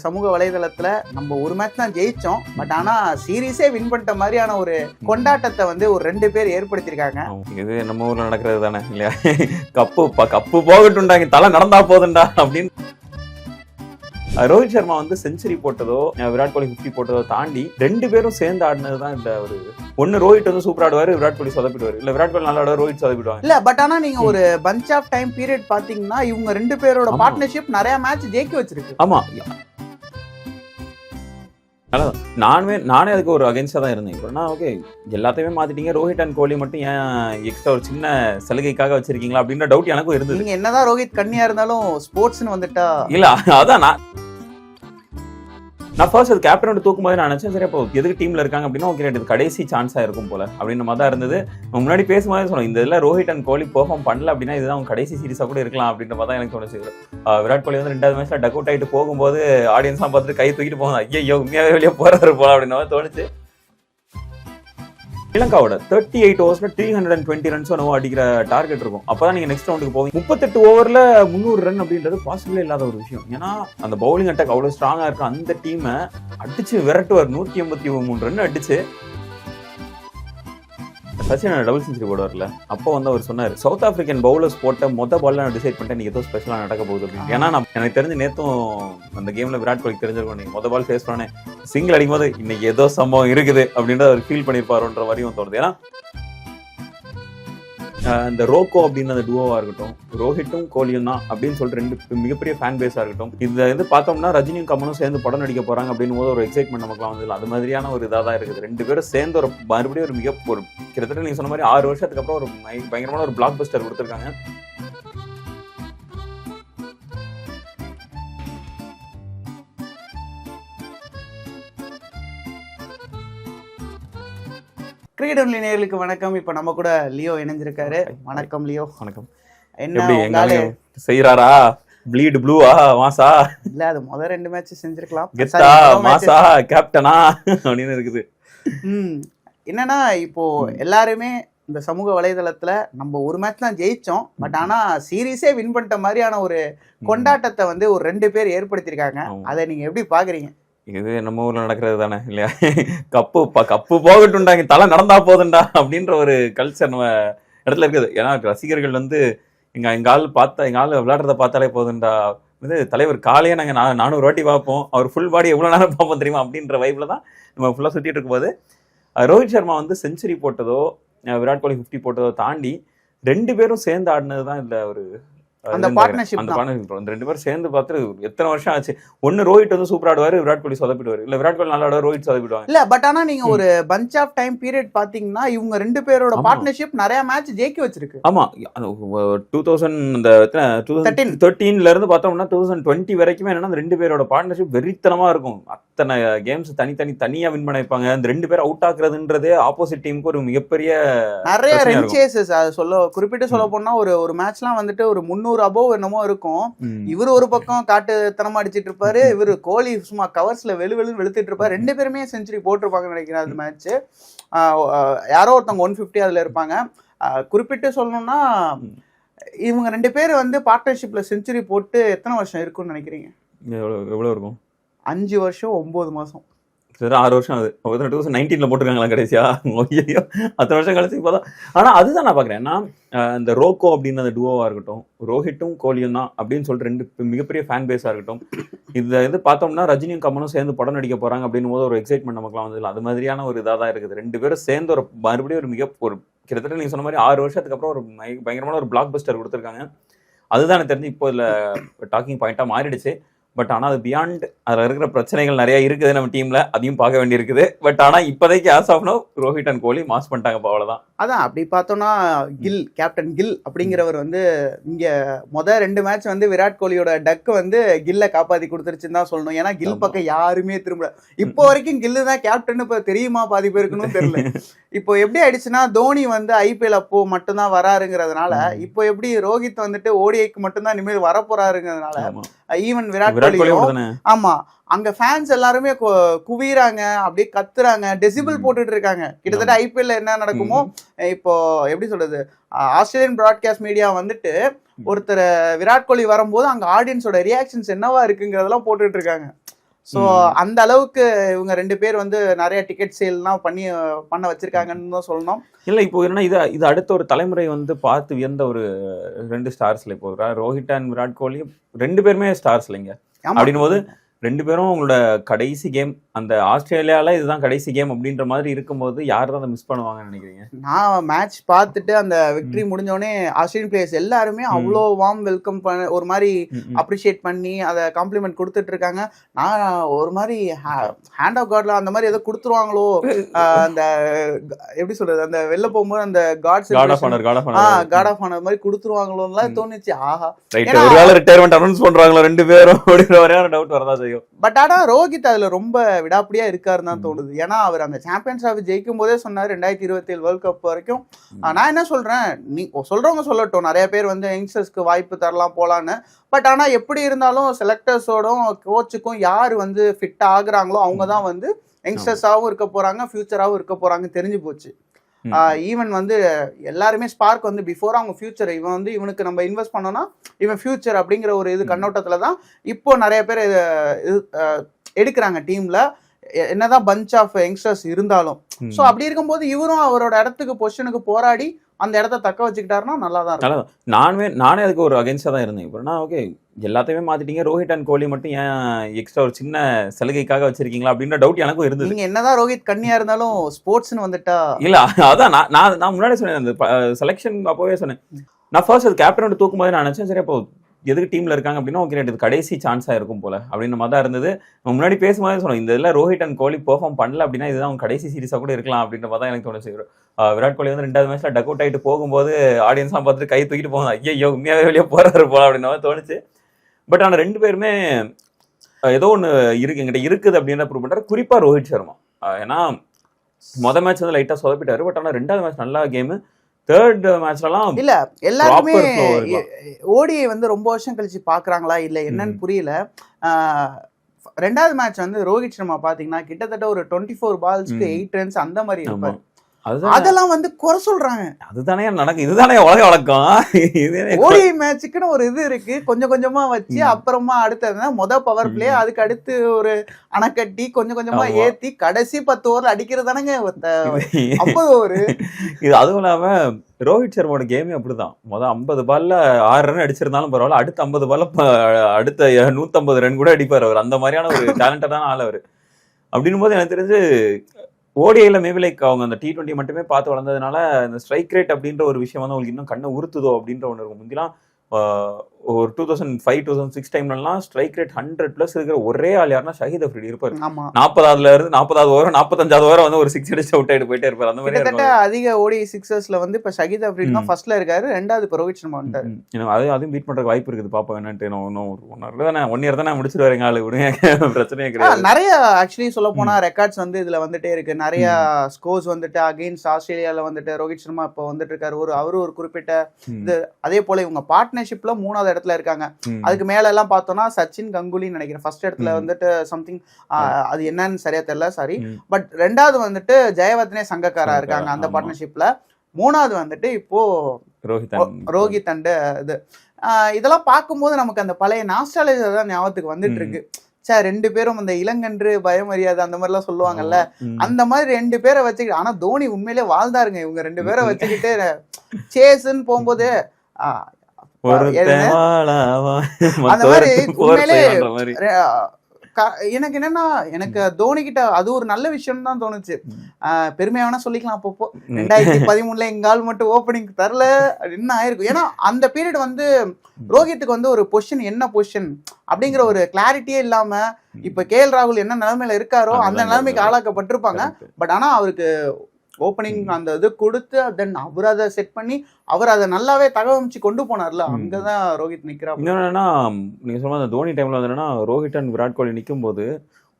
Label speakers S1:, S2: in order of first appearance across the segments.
S1: சமூக வலைதளத்துல நம்ம ஒரு மேட்ச் தான் ஜெயிச்சோம். பட் ஆனா சீரீஸே வின் பண்ணிட்ட மாதிரியான ஒரு கொண்டாட்டத்தை வந்து ஒரு ரெண்டு பேர் ஏற்படுத்தியிருக்காங்க.
S2: இது நம்ம ஊர்ல நடக்கிறது தானே இல்லையா? கப்பு கப்பு போகட்டும்டா தலை நடந்தா போதும்டா அப்படின்னு. ரோஹித் சர்மா வந்து செஞ்சுரி போட்டதோ விராட் கோலி 50 போட்டதோ தாண்டி ரெண்டு பேரும் சேர்ந்து ஆடினது தான் இந்த ஒரு ஒன்னு ரோஹித் வந்து சூப்பர் ஆடுவாரு விராட் கோலி சொதப்பிடுவாரு. இல்ல விராட் கோலி நல்லா ஆடுவாரு ரோஹித் சொதப்பிடுவாங்க.
S1: இல்ல பட் ஆனா நீங்க ஒரு பஞ்ச் ஆஃப் டைம் பீரியட் பாத்தீங்கன்னா இவங்க ரெண்டு பேரோட. பார்ட்னர்ஷிப் நிறைய மேட்ச் ஜெயிக்க வச்சிருக்கு.
S2: ஆமா. அதான் நானுமே நானே அதுக்கு ஒரு அகேன்ஸ்டா தான் இருந்தேன். இப்போ நான் ஓகே எல்லாத்தையுமே மாத்திட்டீங்க. ரோஹித் அண்ட் கோலி மட்டும் ஏன் எக்ஸ்ட்ரா ஒரு சின்ன சலுகைக்காக வச்சிருக்கீங்களா அப்படின்ற டவுட் எனக்கும் இருந்தது.
S1: நீங்க என்னதான் ரோஹித் கண்ணியா இருந்தாலும் ஸ்போர்ட்ஸ்னு வந்துட்டா
S2: இல்ல அதான் நான் நான் ஃபர்ஸ்ட் அது கேப்டன் தூக்கும் போது நான் நினைச்சேன் சரி அப்போ எதுக்கு டீம்ல இருக்காங்க அப்படின்னா ஓகே இது கடைசி சான்ஸா இருக்கும் போல அப்படின்ற மாதிரி தான் இருந்தது. முன்னாடி பேசும்போது சொன்னோம் இந்த இதில் ரோஹித் அண்ட் கோலி பெர்ஃபார்ம் பண்ணல அப்படின்னா இதுதான் அவங்க கடைசி சீரிஸா கூட இருக்கலாம் அப்படின்ற மாதிரி தான் எனக்கு தோணுச்சு. விராட் கோலி வந்து ரெண்டாவது மேட்ச்ல டக் அவுட் ஆயிட்டு போகும்போது ஆடியன்ஸ்லாம் பார்த்துட்டு கை தூக்கிட்டு போகும் ஐயோ உண்மையாவே வெளியே போறாரு போல அப்படின்ற மாதிரி தோணுச்சு. இலங்காவோட thirty eight ஓவர்ஸ்ல three hundred and twenty runs என்னவோ அடிக்கிற டார்கெட் இருக்கும். அப்பதான் நீங்க நெக்ஸ்ட் ரவுண்டுக்கு போவீங்க. முப்பத்தெட்டு ஓவர்ல முந்நூறு ரன் அப்படின்றது பாசிபிளே இல்லாத ஒரு விஷயம். ஏன்னா அந்த பவுலிங் அட்டாக் அவ்வளவு ஸ்ட்ராங்கா இருக்க அந்த டீமை அடிச்சு விரட்டுவார். நூத்தி எண்பத்தி மூணு ரன் அடிச்சு சச்சின் டபுள் செஞ்சுரி போடுவார்ல அப்போ வந்து அவர் சொன்னார் சவுத் ஆப்பிரிக்கன் பவுலர்ஸ் போட்ட மொத்த பால்ல நான் டிசைட் பண்ணிட்டேன் நீங்க ஏதோ ஸ்பெஷலா நடக்க போகுது அப்படின்னு. ஏன்னா நான் எனக்கு தெரிஞ்சு நேத்தும் அந்த கேம்ல விராட் கோலி தெரிஞ்சிருக்கும் நீங்க மொத பால் ஃபேஸ் பண்ணேன் சிங்கிள் அடிக்கும் போது இன்னைக்கு ஏதோ சம்பவம் இருக்குது அப்படின்னு அவர் ஃபீல் பண்ணிருப்பாருன்ற வரையும் தோணுது. ஏன்னா இந்த ரோக்கோ அப்படின்னு அந்த டுவோவா இருக்கட்டும் ரோஹிட்டும் கோலியும் தான் அப்படின்னு சொல்லிட்டு ரெண்டு மிகப்பெரிய ஃபேன் பேஸா இருக்கட்டும். இதை வந்து பார்த்தோம்னா ரஜினியும் கமலும் சேர்ந்து படம் நடிக்க போறாங்க அப்படின்னு போது ஒரு எக்ஸைட்மெண்ட் நமக்குலாம் வந்து அது மாதிரியான ஒரு இதாக தான் இருக்குது. ரெண்டு பேரும் சேர்ந்து ஒரு மறுபடியும் ஒரு மிக ஒரு கிட்டத்தட்ட நீங்க சொன்ன மாதிரி ஆறு வருஷத்துக்கு அப்புறம் ஒரு பயங்கரமான ஒரு பிளாக் பஸ்டர் கொடுத்துருக்காங்க.
S1: கிரிக்கெட் ஒன்லி நேயர்களுக்கு வணக்கம். இப்ப நம்ம கூட லியோ இணைஞ்சிருக்காரு வணக்கம். லியோ.
S2: வணக்கம்.
S1: என்ன
S2: செய்யறாரா ப்ளீடு ப்ளூவா மாசா?
S1: இல்ல அது முத ரெண்டு மேட்ச் செஞ்சிருக்கலாம்.
S2: கெத்தா? மாசா? கேப்டனா அப்படின்னு இருக்குது.
S1: ம். என்னன்னா இப்போ எல்லாருமே இந்த சமூக வலைதளத்துல நம்ம ஒரு மேட்ச் தான் ஜெயிச்சோம். பட் ஆனா சீரீஸே வின் பண்ணிட்ட மாதிரியான ஒரு கொண்டாட்டத்தை வந்து ஒரு ரெண்டு பேர் ஏற்படுத்தியிருக்காங்க. அதை நீங்க எப்படி பாக்குறீங்க?
S2: இது நம்ம ஊர்ல நடக்கிறது தானே இல்லையா? கப்பு ப- கப்பு போகட்டும்டா இங்க தலை நடந்தா போதும்டா அப்படின்ற ஒரு கல்ச்சர் நம்ம இடத்துல இருக்குது. ஏன்னா ரசிகர்கள் வந்து எங்க எங்க ஆள் பார்த்தா எங்க ஆள் விளையாடுறத பார்த்தாலே போதுண்டா வந்து தலைவர் காலையே நாங்கள் நான் நானூறு வாட்டி பார்ப்போம். அவர் ஃபுல் பாடி எவ்வளோ நேரம் பார்ப்போம் தெரியுமா அப்படின்ற வைப்பில் தான் நம்ம ஃபுல்லாக சுற்றிட்டு இருக்கும்போது ரோஹித் சர்மா வந்து செஞ்சுரி போட்டதோ விராட் கோலி 50 போட்டதோ தாண்டி ரெண்டு பேரும் சேர்ந்து ஆடினது தான் இதில் ஒரு
S1: அந்த.
S2: இந்த ரெண்டு பேரும் சேர்ந்து பார்த்து எத்தனை வருஷம் ஆச்சு? ஒன்னு ரோஹித் வந்து சூப்பர் ஆடுவாரு விராட் கோலி சொதப்பிடுவாரு. இல்ல விராட் கோலி நல்லா ஆடுவார் ரோஹித் சொதப்பிடுவாங்க.
S1: இல்ல பட் ஆனா நீங்க ஒரு பஞ்ச் ஆஃப் டைம் பீரியட் பாத்தீங்கன்னா இவங்க ரெண்டு பேரோட. பார்ட்னர்ஷிப் நிறைய மேட்ச் ஜெயிக்க வச்சிருக்கு.
S2: ஆமா. டூ தௌசண்ட் இந்த டூ
S1: 13.
S2: தேர்ட்டீன்ல இருந்து பார்த்தோம்னா டூ தௌசண்ட் டுவெண்ட்டி வரைக்குமே என்னன்னா ரெண்டு பேரோட பார்ட்னர்ஷிப் வெறித்தனமா இருக்கும். அத்தனை கேம்ஸ் தனித்தனி தனியா வின் பண்ண வைப்பாங்க. அந்த ரெண்டு பேர் அவுட் ஆக்குறதுன்றதே ஆப்போசிட் டீமுக்கு ஒரு மிகப்பெரிய
S1: நிறைய
S2: பிரச்சனையா
S1: ரன்
S2: இருக்கும்.
S1: சேசஸ் அது சொல்ல குறிப்பிட்டு சொல்ல போனா ஒரு ஒரு மேட்ச்லாம் வந்துட்டு ஒரு முந்நூறு அபோவ் என்னமோ இருக்கும். இவர் ஒரு பக்கம் காட்டுத்தனமா அடிச்சிட்டு இருப்பாரு. இவர் கோலி சும்மா கவர்ஸ்ல வெளு வெளு வெளுத்துட்டு இருப்பாரு. ரெண்டு பேருமே செஞ்சுரி போட்டிருப்பாங்கன்னு நினைக்கிறேன் அந்த மேட்ச் யாரோ ஒருத்தவங்க ஒன் ஃபிஃப்டி அதுல இருப்பாங்க. குறிப்பிட்டு சொல்லணும்னா. இவங்க ரெண்டு பேர் வந்து பார்ட்னர்ஷிப்ல செஞ்சுரி போட்டு எத்தனை வருஷம் இருக்கும்னு நினைக்கிறீங்க?
S2: எவ்வளவு இருக்கும்?
S1: அஞ்சு வருஷம் ஒன்பது மாசம்.
S2: கிட்டத்தட்ட ஆறு வருஷம் அது டூ தௌசண்ட் நைன்டீனில் போட்டிருக்காங்களா கடைசியா? ஐயோ அத்தனை வருஷம் கழிச்சு இப்போதான். ஆனால் அதுதான் நான் பார்க்குறேன் நான் இந்த ரோக்கோ அப்படின்னு அந்த டுவோவா இருக்கட்டும் ரோஹிட்டும் கோலியும் தான் அப்படின்னு சொல்லிட்டு ரெண்டு மிகப்பெரிய ஃபேன் பேஸாக இருக்கட்டும் இந்த இது பார்த்தோம்னா ரஜினியும் கமலும் சேர்ந்து படம் நடிக்க போகிறாங்க அப்படின்னு போது ஒரு எக்ஸைட்மெண்ட் நமக்குலாம் வந்து அது மாதிரியான ஒரு இதாக தான் இருக்குது. ரெண்டு பேரும் சேர்ந்து ஒரு மறுபடியும் ஒரு மிக ஒரு கிட்டத்தட்ட நீங்கள் சொன்ன மாதிரி ஆறு வருஷத்துக்கு அப்புறம் ஒரு பயங்கரமான ஒரு பிளாக் பஸ்டர் கொடுத்துருக்காங்க. அதுதான் எனக்கு தெரிஞ்சு இப்போ இதில் டாக்கிங் பாயிண்ட்டாக மாறிடுச்சு. பட் ஆனா அது பியாண்ட் அதுல இருக்கிற பிரச்சனைகள் நிறைய இருக்குது நம்ம டீம்ல அதையும் பார்க்க வேண்டியிருக்குது பட் ஆனா இப்போதைக்கு as of now Rohit and Kohli mass பண்ணிட்டாங்க இப்போ அவ்வளவுதான்
S1: அதான் அப்படி பார்த்தோம்னா கில் கேப்டன் கில் அப்படிங்கிறவர் வந்து இங்க முத ரெண்டு மேட்ச் வந்து விராட் கோலியோட டக் வந்து கில்ல காப்பாத்தி கொடுத்துருச்சுன்னு தான் சொல்லணும் ஏன்னா கில். பக்கம் யாருமே திரும்ப இப்போ வரைக்கும் கில்லு தான் கேப்டன் இப்ப தெரியுமா பாதி பேருக்குன்னு தெரியல இப்போ எப்படி ஆயிடுச்சுன்னா தோனி வந்து ஐபிஎல் அப்போ மட்டும்தான் வராருங்கிறதுனால. இப்போ எப்படி ரோஹித் வந்துட்டு ஓடிஐக்கு மட்டும்தான் இனிமேல் வர போறாருங்கிறதுனால
S2: ஆமா.
S1: ஈவன் விராட்
S2: விராட்
S1: கோலியும் ஆமா. அங்க ஃபேன்ஸ் எல்லாருமே கு- குவியறாங்க அப்படியே கத்துறாங்க. டெசிபிள். போட்டுட்டு இருக்காங்க. கிட்டத்தட்ட ஐபிஎல்ல என்ன நடக்குமோ இப்போ எப்படி சொல்றது? ஆஸ்திரேலியன் பிராட்காஸ்ட் மீடியா வந்துட்டு ஒருத்தர் விராட் கோலி வரும்போது அங்க ஆடியன்ஸோட ரியாக்ஷன்ஸ் என்னவா இருக்குங்கிறதெல்லாம் போட்டுட்டு இருக்காங்க. ஸோ அந்த அளவுக்கு இவங்க ரெண்டு பேர் வந்து நிறைய டிக்கெட் சேல்லாம் பண்ணி பண்ண வச்சிருக்காங்கன்னு தான் சொல்லணும்.
S2: இல்ல இப்போ என்ன இது இது அடுத்த ஒரு தலைமுறை வந்து பார்த்து வியந்த ஒரு ரெண்டு ஸ்டார்ஸ்ல இப்போ ரோஹித் அண்ட் விராட் கோலி ரெண்டு பேருமே ஸ்டார்ஸ் இல்லைங்க. அப்படின்னு போது ரெண்டு பேரும் உங்களோட கடைசி கேம் அந்த ஆஸ்திரேலியால இதுதான் கடைசி கேம் அப்படின்ற மாதிரி இருக்கும்போது யார் தான் அதை மிஸ் பண்ணுவாங்கன்னு நினைக்கிறீங்க?
S1: நான் மேட்ச் பார்த்துட்டு அந்த விக்டரி முடிஞ்சோடனே ஆஸ்திரேலியன் பிளேயர்ஸ் எல்லாருமே அவ்வளோ வார்ம் வெல்கம் பண்ண ஒரு மாதிரி. அப்ரிஷியேட் பண்ணி அதை காம்ப்ளிமெண்ட் கொடுத்துட்டு இருக்காங்க. நான் ஒரு மாதிரி ஹேண்ட் ஆஃப் காட்ல அந்த மாதிரி ஏதோ கொடுத்துருவாங்களோ அந்த எப்படி சொல்றது அந்த வெளில போகும்போது அந்த guards
S2: guard of honour guard of honour
S1: guard of honour மாதிரி கொடுத்துருவாங்களோலாம் தோணுச்சு. ஆஹா.
S2: ஒருவேளை ரிட்டையர்மெண்ட் அனௌன்ஸ் பண்றாங்களோ ரெண்டு பேரும் அப்படின்ற ஒரு டவுட் வரதா செய்யும்
S1: பட் ஆனா ரோஹித் அதுல ரொம்ப விடாப்பிடியா இருக்காருன்னு தான் தோணுது. ஏன்னா அவர் அந்த சாம்பியன்ஸ் டிராஃபி ஜெயிக்கும் போதே சொன்னார் ரெண்டாயிரத்தி இருபத்தி ஏழு வேர்ல்ட் கப் வரைக்கும் நான் என்ன சொல்றேன் நீ சொல்றவங்க சொல்லட்டும். நிறைய பேர் வந்து யங்ஸ்டர்ஸ்க்கு வாய்ப்பு தரலாம் போலான்னு. பட் ஆனா எப்படி இருந்தாலும் செலக்டர்ஸோடும் கோச்சுக்கும் யார் வந்து ஃபிட் ஆகுறாங்களோ அவங்க தான் வந்து யங்ஸ்டர்ஸாகவும் இருக்க போறாங்க ஃபியூச்சராகவும் இருக்க போறாங்க தெரிஞ்சு போச்சு. ஈவன் வந்து எல்லாருமே ஸ்பார்க் வந்து பிஃபோர் அவங்க ஃபியூச்சர் இவன் வந்து இவனுக்கு நம்ம இன்வெஸ்ட் பண்ணோம்னா இவன் ஃபியூச்சர் அப்படிங்கிற ஒரு இது கண்ணோட்டத்துல தான் இப்போ நிறைய பேர் எடுக்கிறாங்க டீம்ல என்னதான் பஞ்ச் ஆஃப் யங்ஸ்டர்ஸ் இருந்தாலும். ஸோ அப்படி இருக்கும்போது இவரும் அவரோட இடத்துக்கு பொசிஷனுக்கு போராடி அந்த இடத்த தக்க வச்சுக்கிட்டாருன்னா நல்லா தான் இருக்கும்
S2: நானுமே நானே அதுக்கு ஒரு அகேன்ஸ்டாக தான் இருந்தேன். இப்போ நான் ஓகே எல்லாத்தையுமே மாத்திட்டீங்க. ரோஹித் அண்ட் கோலி மட்டும் ஏன் எக்ஸ்ட்ரா ஒரு சின்ன சலுகைக்காக வச்சிருக்கீங்களா அப்படின்ற டவுட் எனக்கும் இருந்தது.
S1: நீங்க என்னதான் ரோஹித் கண்ணியா இருந்தாலும் ஸ்போர்ட்ஸ்னு வந்துட்டா
S2: இல்ல அதான் நான் நான் நான் முன்னாடி சொன்னேன் அந்த செலெக்ஷன் அப்போவே சொன்னேன். நான் ஃபர்ஸ்ட் அது கேப்டன் தூக்கும் போது நான் நினைச்சேன் சரி அப்போ எதுக்கு டீம்ல இருக்காங்க அப்படின்னா ஓகே இது கடைசி சான்ஸா இருக்கும் போல அப்படின்ற மாதிரி தான் இருந்தது. முன்னாடி பேசும்போது சொன்னோம் இந்த இதில் ரோஹித் அண்ட் கோலி பெர்ஃபார்ம் பண்ணல அப்படின்னா இதுதான் அவங்க கடைசி சீரிஸா கூட இருக்கலாம் அப்படின்ற மாதிரி தான் எனக்கு தோணுச்சு. விராட் கோலி வந்து ரெண்டாவது மேட்ச்ல டக் அவுட் ஆயிட்டு போகும்போது ஆடியன்ஸ்லாம் பார்த்துட்டு கை தூக்கிட்டு போகும். ஐயோ உண்மையாகவே வெளியே போறாரு போல அப்படின்ற மாதிரி தோணுச்சு. பட் ஆனா ரெண்டு பேருமே ஏதோ ஒன்று இருக்கு எங்கிட்ட இருக்குது அப்படின்ற ப்ரூவ் பண்ணுறாரு குறிப்பா ரோஹித் சர்மா. ஏன்னா மொத மேட்ச் வந்து லைட்டா சொதப்பிட்டாரு. பட் ஆனால் ரெண்டாவது மேட்ச் நல்லா கேமு தேர்ட் மேட்ச்லலாம்
S1: இல்ல எல்லாருமே. ஓடிஐ வந்து ரொம்ப வருஷம் கழிச்சு பாக்குறாங்களா இல்ல என்னன்னு புரியல ஆஹ் ரெண்டாவது மேட்ச் வந்து ரோஹித் சர்மா பாத்தீங்கன்னா கிட்டத்தட்ட ஒரு டுவெண்ட்டி ஃபோர் பால்ஸ்க்கு. எயிட் ரன்ஸ் அந்த மாதிரி இருப்பாரு அதெல்லாம் வந்து குறை சொல்றாங்க.
S2: அதுதானே நடக்கும் இதுதானே உலக வழக்கம்.
S1: ஓடிஐ மேட்சுக்குன்னு ஒரு இது இருக்கு. கொஞ்சம் கொஞ்சமா வச்சு. அப்புறமா அடுத்தது மொத பவர் பிளே. அதுக்கு அடுத்து ஒரு அணைக்கட்டி கொஞ்சம் கொஞ்சமா. ஏத்தி கடைசி பத்து ஓவர்ல அடிக்கிறதானங்க ஐம்பது ஓவர்
S2: இது அதுவும் இல்லாம ரோஹித் சர்மாவோட கேமே அப்படிதான். மொதல் ஐம்பது பால்ல ஆறு ரன் அடிச்சிருந்தாலும் பரவாயில்ல. அடுத்த ஐம்பது பால்ல அடுத்த நூத்தம்பது ரன் கூட அடிப்பார் அவர். அந்த மாதிரியான ஒரு டேலண்டடான ஆள் அவர். அப்படின்னும் போது எனக்கு தெரிஞ்சு ஓடிஐயில் மேபி லைக் அவங்க அந்த டி டுவெண்ட்டி மட்டுமே பார்த்து வளர்ந்ததுனால இந்த ஸ்ட்ரைக் ரேட் அப்படின்ற ஒரு விஷயம் வந்து உங்களுக்கு இன்னும் கண்ணை உறுத்துதோ அப்படின்ற ஒன்று இருக்கும். முந்திலாம் ஒரு two thousand five two thousand six டைம்லலாம் ஸ்ட்ரைக் ரேட் ஹண்ட்ரட் ப்ளஸ் இருக்கிற ஒரே ஆள் யாருன்னா ஷஹீத் அஃப்ரிடி இருப்பார். நாற்பதாவதுல இருந்து நாற்பதாவது ஓவர் நாற்பத்தஞ்சாவது ஓவர் வந்து ஒரு சிக்ஸ் அடிச்சு அவுட் ஆயிட்டு போயிட்டே இருப்பார். அந்த மாதிரி
S1: அதிக ஓடிஐ சிக்ஸர்ஸ்ல வந்து இப்ப ஷகித் அப்ரீட் தான். ஃபர்ஸ்ட்ல இருக்காரு ரெண்டாவது இப்ப ரோஹித் சர்மா வந்துட்டாரு.
S2: அது அதுவும் பீட் பண்றதுக்கு வாய்ப்பு இருக்குது. பாப்போம் என்னன்ட்டு இன்னும் ஒரு ஒன் ஹவர் தானே ஒன் இயர் தானே முடிச்சிட்டு வரேங்க ஆளு விடுங்க. பிரச்சனையே கிடையாது.
S1: நிறைய ஆக்சுவலி சொல்ல போனா ரெக்கார்ட்ஸ் வந்து இதுல வந்துட்டே இருக்கு. நிறைய ஸ்கோர்ஸ் வந்துட்டு அகைன்ஸ்ட் ஆஸ்திரேலியால வந்துட்டு ரோஹித் சர்மா இப்போ வந்துட்டு இருக்காரு. ஒரு அவரு ஒரு குறிப்பிட்ட இது அதே போல இவங்க பார்ட்னர்ஷிப்ல மூணாவது இடத்துல இருக்காங்க. அதுக்கு மேல எல்லாம் பார்த்தோம்னா சச்சின் கங்குலின்னு நினைக்கிறேன் ஃபர்ஸ்ட் இடத்துல. வந்துட்டு சம்திங் அது என்னன்னு சரியா தெரியல சாரி. பட் ரெண்டாவது வந்துட்டு ஜெயவர்தனே சங்கக்காரா இருக்காங்க அந்த. பார்ட்னர்ஷிப்ல மூணாவது வந்துட்டு இப்போ
S2: ரோஹித்
S1: ரோஹித் அண்ட் இது இதெல்லாம் பார்க்கும்போது நமக்கு அந்த பழைய நாஸ்டாலஜி தான் ஞாபகத்துக்கு வந்துட்டு. இருக்கு சே ரெண்டு பேரும் அந்த இளங்கன்று பயமரியாதை அந்த மாதிரிலாம் சொல்லுவாங்கல்ல. அந்த மாதிரி ரெண்டு பேரை வச்சுக்கிட்டு ஆனா தோனி உண்மையிலே வாழ்ந்தாருங்க இவங்க ரெண்டு பேரை. வச்சுக்கிட்டு சேஸ்ன்னு போகும்போது அந்த மாதிரி உண்மையிலே எனக்கு என்னன்னா எனக்கு தோனி கிட்ட அது ஒரு நல்ல விஷயம் தான் தோணுச்சு. பெருமையா வேணா சொல்லிக்கலாம் அப்பப்போ. ரெண்டாயிரத்தி பதிமூணுல எங்கால் மட்டும் ஓப்பனிங் தரல என்ன ஆயிருக்கும் ஏன்னா அந்த பீரியட் வந்து ரோஹித்துக்கு வந்து ஒரு பொசிஷன் என்ன பொசிஷன் அப்படிங்கிற ஒரு கிளாரிட்டியே இல்லாம இப்ப கே எல் ராகுல் என்ன நிலைமையில இருக்காரோ அந்த நிலைமைக்கு. ஆளாக்கப்பட்டிருப்பாங்க. பட் ஆனா அவருக்கு ஓப்பனிங். அந்த இது கொடுத்து தென் அவர் அதை செட் பண்ணி அவர் அதை நல்லாவே தகவமைச்சு கொண்டு போனார்ல. அங்கதான் ரோஹித்
S2: இன்னொன்னு என்னன்னா நீங்க சொல்ற அந்த தோனி டைம்ல வந்து ரோஹித் அண்ட் விராட் கோலி நிக்கும் போது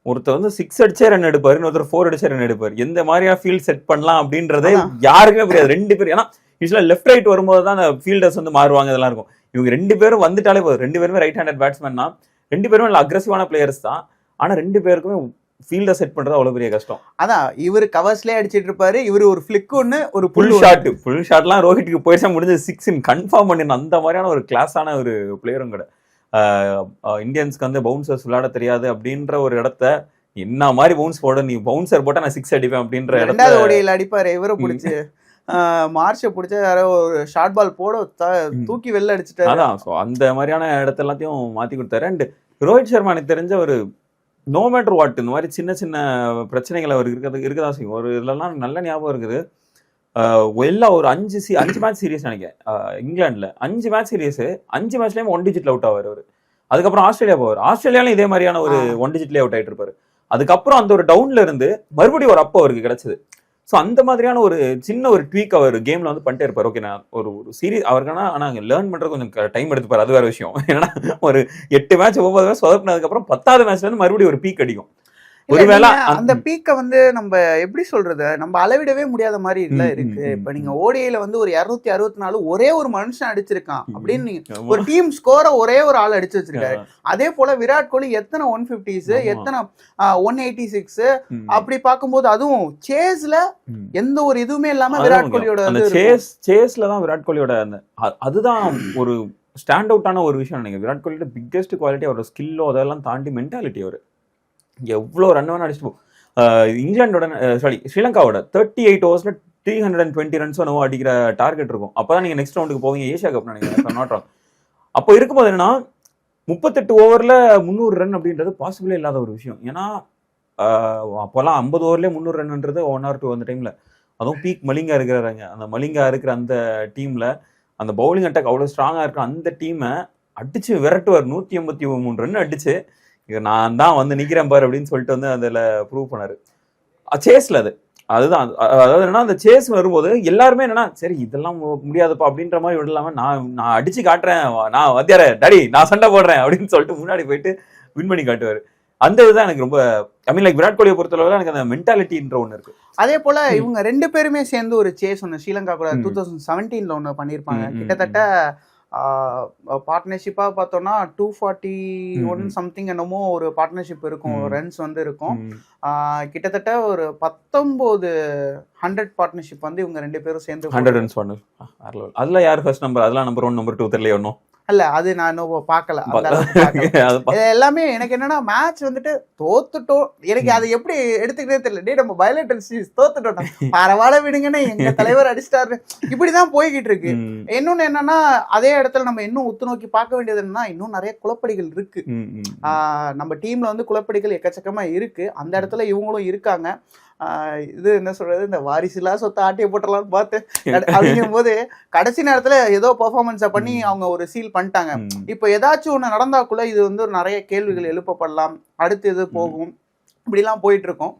S2: ஒருத்தர் வந்து சிக்ஸ் அடிச்சே ரன் எடுப்பாரு இன்னொருத்தர் ஃபோர் அடிச்சே ரன் எடுப்பாரு எந்த மாதிரியா ஃபீல்ட் செட் பண்ணலாம் அப்படின்றதே. யாருக்குமே புரியாது ரெண்டு பேரும் ஏன்னா யூஸ்வலா லெஃப்ட் ரைட் வரும்போது தான் அந்த ஃபீல்டர்ஸ் வந்து மாறுவாங்க இதெல்லாம் இருக்கும் இவங்க ரெண்டு பேரும் வந்துட்டாலே போதும் ரெண்டு பேருமே ரைட் ஹேண்டட் பேட்ஸ்மேன் தான் ரெண்டு பேரும் நல்ல அக்ரஸிவான பிளேயர்ஸ் தான் ஆனா ரெண்டு பேருக்குமே ஃபீல்டர் செட் பண்றது அவ்வளவு பெரிய கஷ்டம்.
S1: அதான் இவரு கவர்ஸ்லயே அடிச்சிட்டு இருப்பாரு இவரு ஒரு ஃபிளிக் ஒண்ணு ஒரு
S2: ஃபுல்
S1: புல்
S2: ஷாட் ஃபுல் ஷாட்லாம் ரோஹித்துக்கு போயிடுச்சா முடிஞ்சது சிக்ஸ் கன்ஃபார்ம் பண்ணிடணும். அந்த மாதிரியான ஒரு கிளாஸான ஒரு பிளேயரும் கூட. இந்தியன்ஸ்க்கு வந்து பவுன்சர்ஸ் விளையாட தெரியாது அப்படின்ற ஒரு இடத்த என்ன மாதிரி பவுன்ஸ் போட நீ பவுன்சர் போட்டா நான் சிக்ஸ் அடிப்பேன் அப்படின்ற இடத்த
S1: ரெண்டாவது ஓடியில் அடிப்பாரு இவரை பிடிச்சி. மார்ஷை பிடிச்ச யாரோ ஒரு ஷார்ட் பால் போட. தூக்கி வெளில அடிச்சிட்டாரு.
S2: அதான் ஸோ அந்த மாதிரியான இடத்த எல்லாத்தையும் மாத்தி கொடுத்தாரு. அண்ட் ரோஹித் சர்மா எனக்கு தெரிஞ்ச ஒரு நோ மேட்டர் வாட் இந்த மாதிரி சின்ன சின்ன பிரச்சனைகள் அவர் இருக்கிறது இருக்கதான் செய்யும். ஒரு இதுலலாம் நல்ல ஞாபகம் இருக்குது. எல்லா ஒரு அஞ்சு சி அஞ்சு மேட்ச் சீரியஸ் நினைக்கிறேன். ஆஹ் இங்கிலாந்துல. அஞ்சு மேட்ச் சீரியஸ் அஞ்சு மேட்ச்லயும் ஒன் டிஜிட்ல அவுட் ஆவார் அவர். அதுக்கப்புறம் ஆஸ்திரேலியா போவார். ஆஸ்திரேலியாலும் இதே மாதிரியான ஒரு. ஒன் டிஜிட்லேயே அவுட் ஆயிட்டு இருப்பாரு அதுக்கப்புறம் அந்த ஒரு டவுன்ல இருந்து மறுபடியும் ஒரு அப் அவருக்கு கிடைச்சது. ஸோ அந்த மாதிரியான ஒரு சின்ன ஒரு ட்வீக் அவர் கேம்ல வந்து பண்ணிட்டே இருப்பார். ஓகே நான் ஒரு ஒரு சீரியஸ் அவருக்கான ஆனா லேர்ன் பண்றது கொஞ்சம் டைம் எடுத்துப்பாரு. அது வேற விஷயம். ஏன்னா ஒரு எட்டு மேட்ச் ஒன்பது மேட்ச் சொதப்பினதுக்கப்புறம் பத்தாவது மேட்ச்ல இருந்து மறுபடியும் ஒரு பீக் அடிக்கும். ஒருவேளை அந்த-
S1: பீக்கை வந்து நம்ம எப்படி சொல்றது நம்ம அளவிடவே முடியாத மாதிரி இல்ல இருக்கு இப்ப. நீங்க ஓடிஐல வந்து ஒரு இருநூத்தி அறுபத்தி நாலு ஒரே ஒரு மனுஷன் அடிச்சிருக்கான். அப்படின்னு நீங்க. ஒரு டீம் ஸ்கோரை ஒரே ஒரு ஆள் அடிச்சு வச்சிருக்காரு அதே போல விராட் கோலி எத்தனை ஒன் பிப்டிஸ். எத்தனை ஒன் எயிட்டி சிக்ஸ். அப்படி பார்க்கும்போது அதுவும் சேஸ்ல. எந்த ஒரு இதுவுமே இல்லாம விராட். கோலியோட.
S2: சேஸ் சேஸ்ல தான் விராட் கோலியோட அந்த அதுதான் ஒரு ஸ்டாண்ட் அவுட்டான ஒரு விஷயம் நினைக்கிறேன் விராட் கோலியோட பிக்கெஸ்ட் குவாலிட்டி அவரோட ஸ்கில்லோ அதெல்லாம் தாண்டி மென்டாலிட்டி அவர் எவ்வளோ ரன் வேணா அடிச்சுட்டு போ. இங்கிலாண்டோட சாரி ஸ்ரீலங்காவோட thirty eight ஓவர்ஸில் three hundred and twenty runs என்னவோ அடிக்கிற டார்கெட் இருக்கும். அப்போ தான் நீங்கள் நெக்ஸ்ட் ரவுண்டுக்கு போவீங்க. ஏஷியா கப் நினைக்கிறேன். நாட் ராங் அப்போ இருக்கும்போது என்னன்னா முப்பத்தெட்டு ஓவரில் முந்நூறு ரன் அப்படின்றது பாசிபிளே இல்லாத ஒரு விஷயம். ஏன்னா அப்போல்லாம் ஐம்பது ஓவர்லேயே முந்நூறு ரன்ன்றது ஒன் ஆர் டூ அந்த டைமில் அதுவும் பீக் மலிங்கா இருக்கிறாங்க அந்த மலிங்கா இருக்கிற அந்த டீமில் அந்த பவுலிங் அட்டாக் அவ்வளோ ஸ்ட்ராங்காக இருக்கிற அந்த டீமை அடித்து விரட்டுவார். நூற்றி ஐம்பத்தி மூணு ரன் அடித்து இது நான் தான் வந்து நிக்கிறேன் பாரு அப்படின்னு சொல்லிட்டு வந்து அதுல ப்ரூவ் பண்ணாரு. சேஸ்ல அது. அதுதான். அதாவது என்னன்னா அந்த சேஸ் வரும்போது எல்லாருமே என்னன்னா சரி இதெல்லாம் முடியாதுப்பா அப்படின்ற மாதிரி விடலாம நான் நான் அடிச்சு காட்டுறேன். நான் வத்தியார டாடி நான் சண்டை போடுறேன் அப்படின்னு சொல்லிட்டு முன்னாடி போயிட்டு வின் பண்ணி காட்டுவாரு. அந்த இதுதான் எனக்கு ரொம்ப ஐ மீன் லைக் விராட் கோலியை பொறுத்தளவுல எனக்கு அந்த மென்டாலிட்டின்ற ஒன்று இருக்கு.
S1: அதே போல. இவங்க ரெண்டு பேருமே சேர்ந்து ஒரு சேஸ் ஒன்று ஸ்ரீலங்கா கூட. டூ தௌசண்ட் செவன்டீன்ல ஒன்று பண்ணியிருப்பாங்க. கிட்டத்தட்ட பார்ட்னர்ஷிப்பா பார்த்தோம்னா டூ ஃபார்ட்டி ஒன். சம்திங் என்னமோ ஒரு பார்ட்னர்ஷிப் இருக்கும். ரன்ஸ் வந்து இருக்கும். கிட்டத்தட்ட ஒரு பத்தொன்பது ஹண்ட்ரட் பார்ட்னர்ஷிப் வந்து இவங்க ரெண்டு பேரும் சேர்ந்து
S2: ஹண்ட்ரட் ரன்ஸ் அதுல யார் ஃபர்ஸ்ட் நம்பர் அதெல்லாம் நம்பர் ஒன் நம்பர் டூ தெரியல ஒன்றும்
S1: இல்ல அது நான் இன்னும் பார்க்கல. எல்லாமே எனக்கு என்னன்னா மேட்ச் வந்துட்டு தோத்துட்டோம். எனக்கு அதை எப்படி எடுத்துக்கிட்டே தெரியல. டேய் நம்ம பயலேட்டர் சீஸ் தோத்துட்டோம். பரவாயில்ல விடுங்கன்னு எங்க தலைவர் அடிச்சிட்டாரு. இப்படிதான் போய்கிட்டு இருக்கு. இன்னொன்னு என்னன்னா அதே இடத்துல நம்ம இன்னும் உத்து நோக்கி பார்க்க வேண்டியது என்னன்னா இன்னும் நிறைய குழப்படிகள் இருக்கு. நம்ம டீம்ல வந்து குழப்படிகள் எக்கச்சக்கமா இருக்கு. அந்த இடத்துல இவங்களும் இருக்காங்க. இது என்ன சொல்றது? இந்த வாரிசுலா சொத்தை ஆட்டிய போட்டுடலாம்னு பார்த்தேன். கட- அப்படிங்கும் போது கடைசி நேரத்துல ஏதோ பெர்ஃபார்மன்ஸை பண்ணி. அவங்க ஒரு சீல் பண்ணிட்டாங்க. இப்போ ஏதாச்சும் ஒன்று நடந்தாக்குள்ள இது வந்து ஒரு நிறைய கேள்விகள் எழுப்பப்படலாம். அடுத்து இது போகும். இப்படிலாம் போயிட்டு இருக்கும்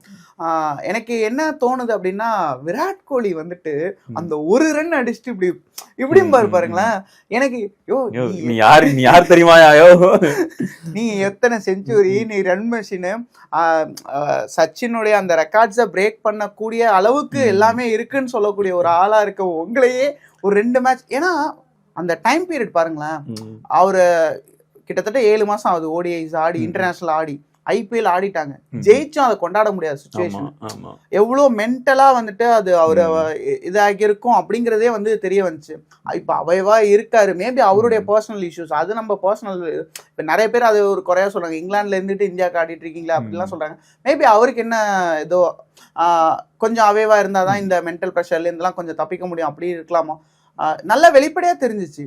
S1: ஆஹ் எனக்கு என்ன தோணுது அப்படின்னா விராட் கோலி வந்துட்டு. அந்த ஒரு ரன் அடிச்சுட்டு இப்படி இப்படியும் பாரு. பாருங்களேன் எனக்கு யோ நீ
S2: யாரு நீ யார் தெரியுமாயா யோ
S1: நீ எத்தனை செஞ்சுரி நீ ரன் மெஷினு சச்சினுடைய அந்த ரெக்கார்ட்ஸை பிரேக் பண்ணக்கூடிய அளவுக்கு. எல்லாமே இருக்குன்னு சொல்லக்கூடிய ஒரு ஆளா இருக்க உங்களையே ஒரு ரெண்டு மேட்ச் ஏன்னா அந்த டைம் பீரியட் பாருங்களேன். அவரு கிட்டத்தட்ட ஏழு மாசம் ஆகுது ஓடிஐஸ் ஆடி. இன்டர்நேஷனல் ஆடி ஐபிஎல் ஆடிட்டாங்க. ஜெயிச்சும் அதை கொண்டாட முடியாத சுச்சுவேஷன் எவ்வளோ மென்டலா வந்துட்டு அது அவர். இதாகி இருக்கும் அப்படிங்கிறதே வந்து தெரிய வந்துச்சு. இப்ப அவைவா இருக்காரு. மேபி அவருடைய. பர்சனல் இஷ்யூஸ் அது நம்ம பர்சனல் இப்ப நிறைய பேர் அது ஒரு குறையா சொல்றாங்க. இங்கிலாந்துல இருந்துட்டு இந்தியாவுக்கு ஆடிட்டு இருக்கீங்களா அப்படிலாம். சொல்றாங்க. மேபி அவருக்கு என்ன ஏதோ கொஞ்சம் அவைவா இருந்தாதான் இந்த மென்டல் ப்ரெஷர்ல இருந்தெல்லாம் கொஞ்சம் தப்பிக்க முடியும். அப்படி இருக்கலாமா? நல்லா வெளிப்படையா தெரிஞ்சிச்சு.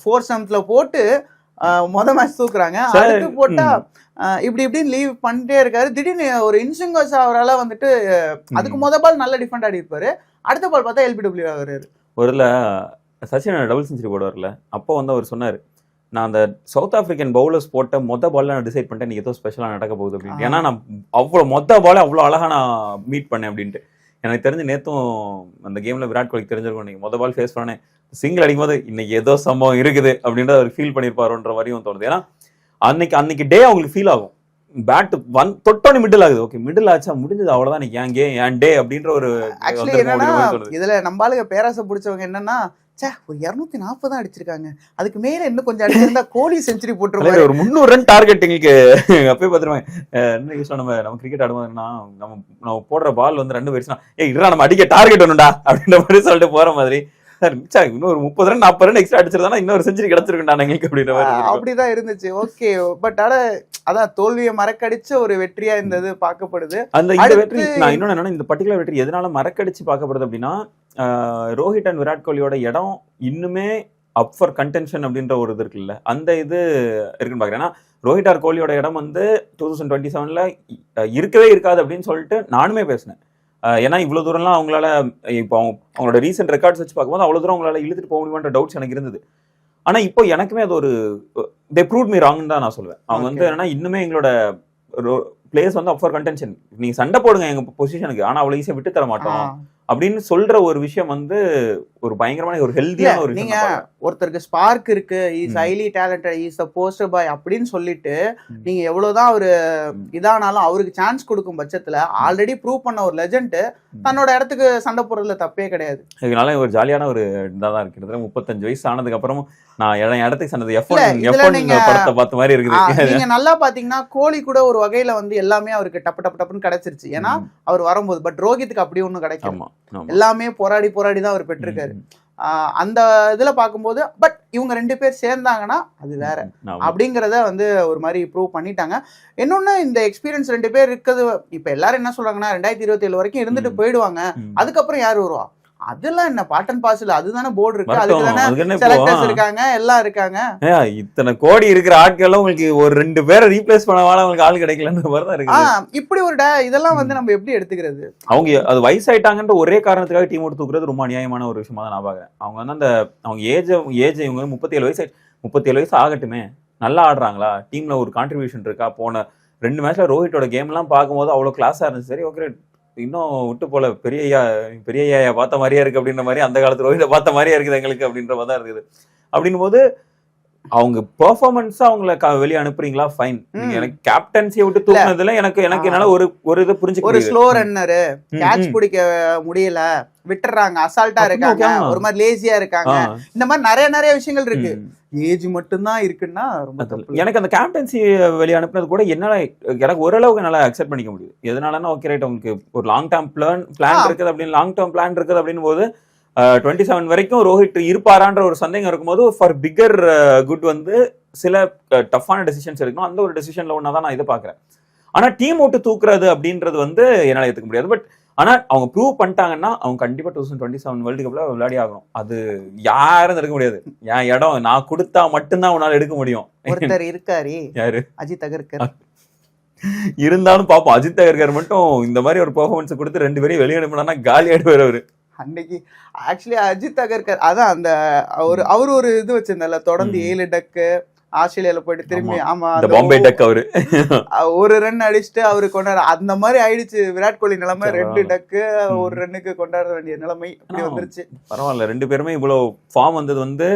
S1: ஃபோர் செம்ஸ்ல போட்டு மொத மேட்ச் தூக்குறாங்க. அடுத்து போட்டா இப்படி இப்படின்னு லீவ் பண்ணிட்டே இருக்காரு. திடீர்னு ஒரு இன்சிங்கர்ஸ் அவரால வந்துட்டு அதுக்கு. முத பால் நல்ல டிஃபெண்ட் ஆடி இருப்பாரு. அடுத்த பால் பார்த்தா எல்பிடபிள்யூ ஆகுறாரு
S2: ஒருல சச்சின் டபுள் செஞ்சுரி போடுவார்ல அப்போ வந்து அவர் சொன்னாரு நான் அந்த சவுத் ஆப்பிரிக்கன் பவுலர்ஸ் போட்ட மொத்த பால்ல நான் டிசைட் பண்ணிட்டேன். நீ ஏதோ ஸ்பெஷலா நடக்க போகுது அப்படின்னு. ஏன்னா நான் அவ்வளவு மொத்த பால அவ்வளவு அழகா நான் மீட் பண்ணேன் அப்படின்ட்டு. எனக்கு தெரிஞ்சு நேத்தும் அந்த கேம்ல விராட் கோலிக்கு தெரிஞ்சிருக்கும். நீங்க மொத பால் ஃபேஸ் பண்ணேன். சிங்கிள் அடிக்கும்போது இன்னைக்கு ஏதோ சம்பவம் இருக்குது அப்படின்றத அவர் ஃபீல் பண்ணியிருப்பாருன்ற மாதிரியும் தோணுது. ஏன்னா அன்னைக்கு அன்னைக்கு டே அவங்களுக்கு ஃபீல் ஆகும். பேட் வன் தொட்டோன்னு மிடில் ஆகுது. ஓகே மிடில் ஆச்சா முடிஞ்சது அவ்வளவுதான். என் கே என் டே அப்படின்ற ஒரு
S1: ஆக்சுவலி என்னன்னா. இதுல நம்ம ஆளுங்க பேராசை பிடிச்சவங்க என்னன்னா ச்சே ஒரு இரநூத்தி நாற்பது தான் அடிச்சிருக்காங்க. அதுக்கு மேல இன்னும் கொஞ்சம் அடிச்சிருந்தா கோலி செஞ்சுரி போட்டுருப்பாரு
S2: ஒரு முந்நூறு ரன் டார்கெட் எங்களுக்கு அப்பயே பார்த்துருவேன். என்ன யூஸ் நம்ம நம்ம கிரிக்கெட் ஆடும்போதுன்னா நம்ம நம்ம போடுற பால் வந்து ரெண்டு போயிடுச்சுன்னா ஏய் இருடா நம்ம அடிக்க டார்கெட் ஒண்ணுடா அப்படின்ற மாதிரி சொல்லிட்டு போற மாதிரி சார் மிச்சம் இன்னும் ஒரு முப்பது ரன் நாற்பது ரன் எக்ஸ்ட்ரா அடிச்சிருந்தா இன்னொரு செஞ்சுரி கிடைச்சிருக்குண்டா எங்களுக்கு அப்படின்ற.
S1: அப்படிதான் இருந்துச்சு. ஓகே பட் ஆனா அதான் தோல்வியை மறக்கடிச்ச ஒரு வெற்றியா இந்த இது பார்க்கப்படுது.
S2: அந்த இந்த வெற்றி நான் இன்னொன்னு என்னன்னா இந்த பர்டிகுலர் வெற்றி எதனால மறக்கடிச்சு பார்க்கப்படுது அப்படின்னா ரோஹித் அண்ட் விராட் கோலியோட இடம் இன்னுமே அப் ஃபார் கன்டென்ஷன் அப்படின்ற ஒரு இது இருக்குல்ல அந்த இது இருக்குன்னு பாக்குறேன் ஏன்னா ரோஹித் ஆர் கோலியோட இடம் வந்து டூ தௌசண்ட் டுவெண்ட்டி செவன்ல இருக்கவே இருக்காது அப்படின்னு சொல்லிட்டு நானுமே பேசினேன். ஏன்னா இவ்வளவு தூரம்லாம் அவங்களால இப்போ அவங்க அவங்களோட ரீசெண்ட் ரெக்கார்ட்ஸ் வச்சு பார்க்கும்போது அவ்வளவு தூரம் அவங்களால இழுத்துட்டு போக முடியுமான்ற டவுட்ஸ் எனக்கு இருந்தது. ஆனா இப்போ எனக்குமே அது ஒரு தே ப்ரூவ் மீ ராங் தான் நான் சொல்லுவேன். அவங்க வந்து. என்னன்னா இன்னுமே எங்களோட பிளேஸ் வந்து அப் ஃபார் கண்டென்ஷன் நீங்க சண்டை போடுங்க எங்க பொசிஷனுக்கு ஆனா அவ்வளவு ஈஸியா விட்டு தர மாட்டோம். அப்படின்னு சொல்ற ஒரு விஷயம் வந்து ஒரு பயங்கரமான ஒரு ஹெல்தியான ஒரு
S1: நீங்க ஒருத்தருக்கு ஸ்பார்க் இருக்கு is. Highly talented is the poster boy அப்படின்னு சொல்லிட்டு. நீங்க எவ்வளவுதான்
S2: ம்.
S1: இதானாலும் அவருக்கு சான்ஸ் கொடுக்கும் பட்சத்துல ஆல்ரெடி ப்ரூவ் பண்ண ஒரு லெஜண்ட். தன்னோட இடத்துக்கு சண்டை போடுறதுல தப்பே கிடையாது
S2: இதனால ஒரு ஜாலியான ஒரு இதாக தான் இருக்கிறது முப்பத்தஞ்சு வயசு ஆனதுக்கு அப்புறம் நான் என் இடத்துக்கு
S1: நீங்க-
S2: படத்தை பார்த்த மாதிரி இருக்குது
S1: நீங்க நல்லா பாத்தீங்கன்னா கோலி கூட ஒரு வகையில வந்து எல்லாமே அவருக்கு டப்பு டப்பு டப்புன்னு கிடைச்சிருச்சு ஏன்னா. அவர் வரும்போது பட் ரோஹித்துக்கு அப்படி ஒண்ணும் கிடைக்கும் எல்லாமே போராடி போராடி தான் அவர் பெற்றிருக்காரு. அந்த இதுல பார்க்கும்போது பட் இவங்க ரெண்டு பேர் சேர்ந்தாங்கன்னா அது வேற. அப்படிங்கிறத வந்து ஒரு மாதிரி ப்ரூவ் பண்ணிட்டாங்க. இன்னொன்னு இந்த எக்ஸ்பீரியன்ஸ் ரெண்டு பேர் இருக்குது இப்ப எல்லாரும் என்ன சொல்றாங்கன்னா ரெண்டாயிரத்தி இருபத்தி ஏழு வரைக்கும் இருந்துட்டு. போயிடுவாங்க. அதுக்கப்புறம் யார் வருவா? அதெல்லாம் என்ன? பாட்டன் பாஸ்ல அதுதானே போர்டு இருக்கு. அதுக்கு செலக்டர்ஸ் இருக்காங்க எல்லாம் இருக்காங்க.
S2: இத்தனை கோடி இருக்கிற ஆட்கள் உங்களுக்கு ஒரு ரெண்டு பேரை ரீப்ளேஸ் பண்ணவால உங்களுக்கு ஆள் கிடைக்கலன்ற மாதிரி தான் இருக்குது.
S1: ஆஹ் இப்படி ஒரு இதெல்லாம் வந்து நம்ம எப்படி எடுத்துக்கிறது?
S2: அவங்க அது வயசாயிட்டாங்கன்ற ஒரே காரணத்துக்காக டீம் விட்டு தூக்குறது ரொம்ப அநியாயமான ஒரு விஷயமா தான் நான் பாக்குறேன் அவங்க வந்து அந்த அவங்க ஏஜ் ஏஜ் இவங்க முப்பத்தி ஏழு வயசு முப்பத்தி ஏழு வயசு ஆகட்டுமே. நல்லா ஆடுறாங்களா? டீம்ல ஒரு கான்ட்ரிபியூஷன் இருக்கா? போன ரெண்டு மேட்ச்ல ரோஹிட்டோட கேம் எல்லாம் பார்க்கும்போது அவ்வளவு கிளாஸா இருந்துச்சு. சரி ஓகே இன்னும் விட்டு போல. பெரிய ஐயா பெரிய பார்த்த மாதிரியே இருக்கு அப்படின்ற மாதிரி அந்த காலத்து ரோஹிதை பார்த்த மாதிரியே இருக்குது எங்களுக்கு அப்படின்ற மாதிரி தான் இருக்குது. அப்படின் போது அவங்க பெர்ஃபார்மன்ஸா அவங்கள வெளிய அனுப்புறீங்களா ஃபைன். எனக்கு கேப்டன்சியை விட்டு தூக்குனதுல எனக்கு எனக்கு. என்னால ஒரு ஒரு இதை புரிஞ்சுக்க
S1: ஒரு. Slow runner catch. பிடிக்க முடியல விட்டுறாங்க அசால்ட்டா இருக்காங்க. ஒரு மாதிரி லேசியா இருக்காங்க. இந்த மாதிரி நிறைய நிறைய விஷயங்கள் இருக்கு. ஏஜ் மட்டும்தான் இருக்குன்னா ரொம்ப
S2: எனக்கு அந்த கேப்டன்சி வெளியே அனுப்புனது கூட என்னால எனக்கு ஓரளவுக்கு என்னால அக்செப்ட் பண்ணிக்க முடியுது எதனாலன்னா ஓகே ரைட் உங்களுக்கு ஒரு லாங் டேர்ம் பிளான் பிளான். இருக்குது அப்படின்னு லாங் டேர்ம் பிளான் இருக்குது அப்படின் போது டுவெண்ட்டி செவன் வரைக்கும் ரோஹித் இருப்பாரான்ற ஒரு சந்தேகம் இருக்கும்போது ஃபார் பிகர் குட் வந்து சில டஃப்பான டெசிஷன்ஸ் இருக்கணும் அந்த ஒரு டெசிஷன்ல ஒன்றா தான் நான் இதை பார்க்குறேன். ஆனா டீம் விட்டு தூக்குறது அப்படின்றது வந்து என்னால ஏத்துக்க முடியாது. பட் ஆனா அவங்க ப்ரூவ் பண்ணிட்டாங்கன்னா அவங்க கண்டிப்பா two thousand twenty seven world கப்ல விளையாடி ஆகணும். அது யாரும் எடுக்க முடியாது. என் இடம் நான் கொடுத்தா மட்டும்தான் உன்னால எடுக்க முடியும்.
S1: ஒருத்தர் இருக்காரு.
S2: யாரு?
S1: அஜித் அகர்கர்.
S2: இருந்தாலும் பாப்போம். அஜித் அகர்கர் மட்டும் இந்த மாதிரி ஒரு பெர்ஃபார்மன்ஸ் கொடுத்து ரெண்டு பேரையும் வெளியே அனுப்பினா காலி ஆயிடுவார் அவரு.
S1: அன்னைக்கு ஆக்சுவலி அஜித் அகர்கர் அதான் அந்த ஒரு அவர் ஒரு இது வச்சிருந்தால தொடர்ந்து. ஏழு டக்கு ஆஸ்திரேலியால போயிட்டு திரும்பி ஆமா
S2: பாம்பே டக் அவரு
S1: ஒரு ரன் அடிச்சுட்டு அவரு கொண்டாட அந்த மாதிரி ஆயிடுச்சு விராட் கோலி நிலைமை ரெண்டு. டக்கு. ஒரு ரன்னுக்கு கொண்டாட வேண்டிய நிலைமை இப்படி. வந்துருச்சு
S2: பரவாயில்ல ரெண்டு பேருமே இவ்வளவு ஃபார்ம் வந்தது வந்து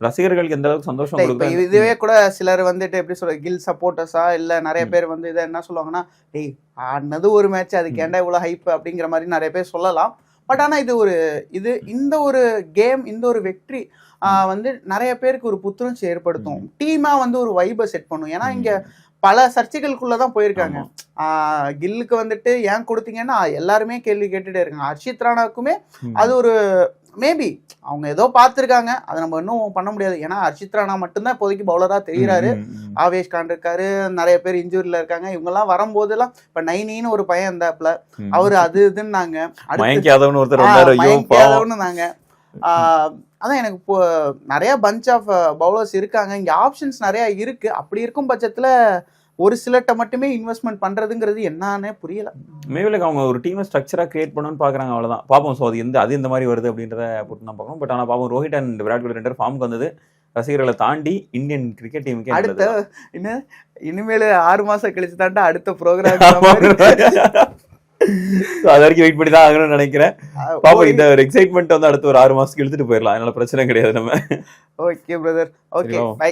S2: ரசிகர்களுக்கு எந்த அளவுக்கு சந்தோஷம் கொடுக்குது
S1: இதுவே கூட சிலர் வந்துட்டு எப்படி சொல்ற கில் சப்போர்ட்டர்ஸா இல்ல நிறைய. பேர் வந்து இதை என்ன சொல்லுவாங்கன்னா டேய் ஆடினது ஒரு மேட்ச் அதுக்கு
S2: ம்.
S1: ஏன்டா இவ்வளவு ஹைப் அப்படிங்கிற மாதிரி நிறைய பேர் சொல்லலாம் பட் ஆனா இது ஒரு இது இந்த ஒரு கேம் இந்த ஒரு வெற்றி வந்து நிறைய பேருக்கு ஒரு புத்துணர்ச்சி ஏற்படுத்தும். டீமா வந்து ஒரு வைபை செட் பண்ணும். ஏன்னா இங்க பல சர்ச்சைகளுக்குள்ளதான் போயிருக்காங்க. ஆஹ், கில்லுக்கு வந்துட்டு ஏன் கொடுத்தீங்கன்னா எல்லாருமே கேள்வி கேட்டுட்டே இருக்காங்க. ஹர்ஷித் ராணாவுக்குமே அது ஒரு மேபி அவங்க ஏதோ பார்த்துருக்காங்க. அதை நம்ம இன்னும் பண்ண முடியாது. ஏன்னா ஹர்ஷித் ராணா மட்டும்தான் இப்போதைக்கு பவுலரா தெரியுறாரு ஆவேஷ் கான் இருக்காரு. நிறைய பேர் இன்ஜூரில இருக்காங்க. இவங்க எல்லாம் வரும்போதெல்லாம் இப்ப நைனின்னு ஒரு பையன் இருந்தாப்ல அவரு அது இதுன்னாங்க. அடுத்து
S2: மயங்க் யாதவ்னு ஒருத்தர்
S1: ஆ,
S2: வந்தாரு. ஐயோ
S1: மயங்க்
S2: பாவம்.
S1: யாதவ்னுனாங்க. ஆ, அதான் எனக்கு இப்போ நிறைய பஞ்ச் ஆஃப் பவுலர்ஸ் இருக்காங்க. இங்க ஆப்ஷன்ஸ் நிறைய இருக்கு. அப்படி இருக்கும் பட்சத்துல ஒரு சிலர்ட்ட மட்டுமே இன்வெஸ்ட்மெண்ட் பண்றதுங்கிறது என்னன்னே புரியல.
S2: மேபி லைக் அவங்க ஒரு டீமை ஸ்ட்ரக்சரா கிரியேட் பண்ணணும்னு பாக்குறாங்க அவ்வளவுதான். பாப்போம் ஸோ அது எந்த அது இந்த மாதிரி வருது அப்படின்றத பொறுத்து தான் பார்க்கணும் பட் ஆனா பாப்போம் ரோஹித் அண்ட் விராட் கோலி ரெண்டு ஃபார்முக்கு வந்தது ரசிகர்களை தாண்டி இந்தியன் கிரிக்கெட் டீமுக்கே
S1: அடுத்த. என்ன இனிமேல் ஆறு மாசம் கழிச்சு தாண்டா அடுத்த ப்ரோக்ராம்
S2: அது வரைக்கும் வெயிட் பண்ணி தான் ஆகணும்னு நினைக்கிறேன். பாப்போம் இந்த ஒரு எக்ஸைட்மெண்ட் வந்து அடுத்த ஒரு ஆறு மாசத்துக்கு இழுத்துட்டு போயிடலாம். அதனால பிரச்சனை கிடையாது நம்ம.
S1: Okay brother okay? பை.